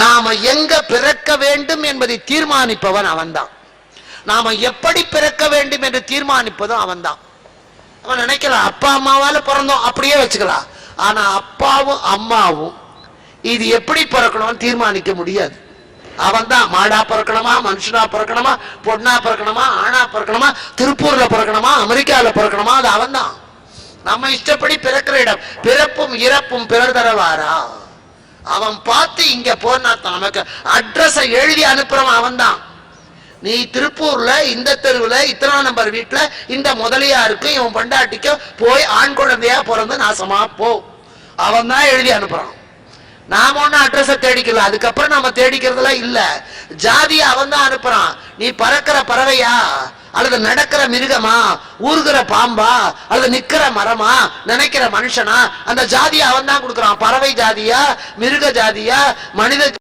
நாம எங்க பிறக்க வேண்டும் என்பதை தீர்மானிப்பவன் அவன்தான். நாம எப்படி பிறக்க வேண்டும் என்று தீர்மானிப்பதும் அவன்தான். அவன் நினைக்கலாம் அப்பா அம்மாவால பிறந்தோம் அப்படியே வச்சுக்கலாம். ஆனா அப்பாவும் அம்மாவும் இது எப்படி பிறக்கணும்னு தீர்மானிக்க முடியாது. அவன் தான் மாடா பிறக்கணுமா மனுஷனா பிறக்கணுமா பொண்ணா பிறக்கணுமா ஆணா பிறக்கணுமா திருப்பூர்ல பிறக்கணுமா அமெரிக்கால பிறக்கணுமா அது அவன் தான் நம்ம இஷ்டப்படி பிறக்கிற இடம். பிறப்பும் இறப்பும் பிறர் தரவாரா? அவன் பார்த்து இங்க போனா நமக்கு அட்ரஸை எழுதி அனுப்புறவன் அவன் தான் நீ திருப்பூர்ல இந்த தெருவுல இத்தனை நம்பர் வீட்டுல இந்த முதலியாருக்கும் இவன் பண்டாட்டிக்கும் போய் ஆண் குழந்தையா பிறந்து நாசமா போ. அவன் தான் எழுதி அனுப்புறான். நாம ஒன்னும் அட்ரஸ தேடிக்கல. அதுக்கப்புறம் நம்ம தேடிக்கிறதுலாம் இல்ல. ஜாதியை அவன் தான் அனுப்புறான். நீ பறக்கிற பறவையா? அல்லது நடக்கிற மிருகமா ஊறுகிற பாம்பா அல்லது நிக்கிற மரமா நினைக்கிற மனுஷனா அந்த ஜாதியை அவன் தான் கொடுக்குறான். பறவை ஜாதியா மிருக ஜாதியா மனித